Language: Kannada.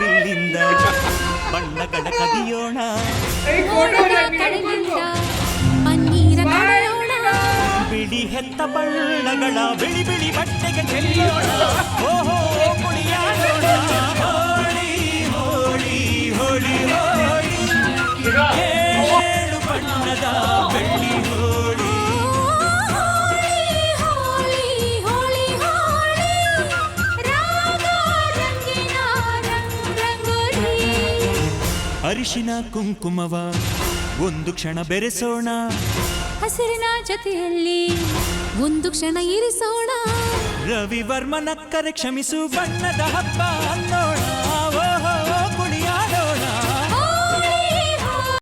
ಬಿಲ್ಲಿಂದ ಬಣ್ಣಗಳ ಕದಿಯೋಣ. ಬಿಳಿ ಹೆತ್ತ ಬಣ್ಣಗಳ ಬಿಳಿ ಬಿಳಿ ಬಟ್ಟೆಗೆ ಚೆಲ್ಲೋಣ. ಓಹೋ ಕುಣಿಯಾಡೋಣ. ಹೋಳಿ ಹೋಳಿ ಹೋಳಿ ಹೋಳಿ. ಏಳು ಬಣ್ಣದ ಬೆಳ್ಳಿ ಅರಿಶಿನ ಕುಂಕುಮವ. ಒಂದು ಕ್ಷಣ ಬೆರೆಸೋಣ. ಹಸಿರಿನ ಜೊತೆಯಲ್ಲಿ ಒಂದು ಕ್ಷಣ ಇರಿಸೋಣ. ರವಿವರ್ಮನಕ್ಕರೆ ಕ್ಷಮಿಸು ಬಣ್ಣದ ಹಬ್ಬ ಅನ್ನೋಣ.